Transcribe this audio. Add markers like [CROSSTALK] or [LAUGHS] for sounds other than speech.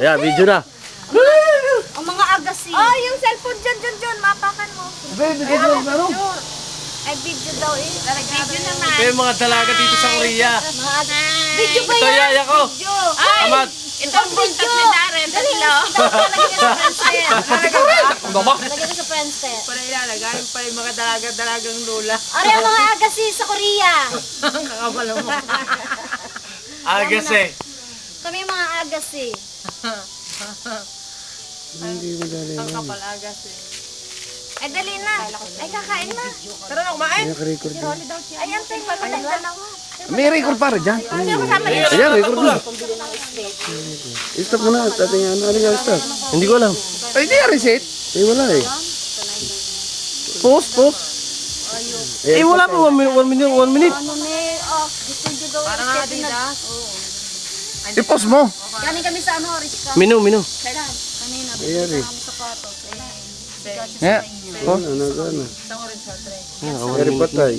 Ayan, video na. Ang mga agassi. Oh, yung cellphone dyan, dyan, dyan. Mapakan mo. Ay, video daw eh. Video naman. Ito yung mga dalaga dito sa Korea. Mga Video ba Ito yan? yaya ko. Video. Amat. Ito ang video. ni Darren. Ka sa Friendster. [LAUGHS] Lagyan ka sa Friendster. Para ilalagay pa yung mga dalaga-dalagang lula. Ari ang mga agassi sa Korea. [LAUGHS] Nakabalo mo. Agas eh. Kami yung [LAUGHS] mga agassi. Ang kapal agas eh. Ay, dali na. Ay, kakain na. Tara na kumain. Ay, antay pa naman dalawa. May record pa rin dyan. Ayan, record na. Stop mo na. Tatay ano, ano yung stop? Hindi ko alam. Ay, di reset. Eh, wala eh. Post, post. Eh, wala pa. One minute, one minute, one minute. Ano ni, oh, I-post mo. Galing kami sa ano, Riska. Minu, minu. Kailan? Kanina. Ayan eh. Kami sapatos. Eh, Nga. Oh, ano, ano. Isang orange hot. Ayan, one Very minute. patay.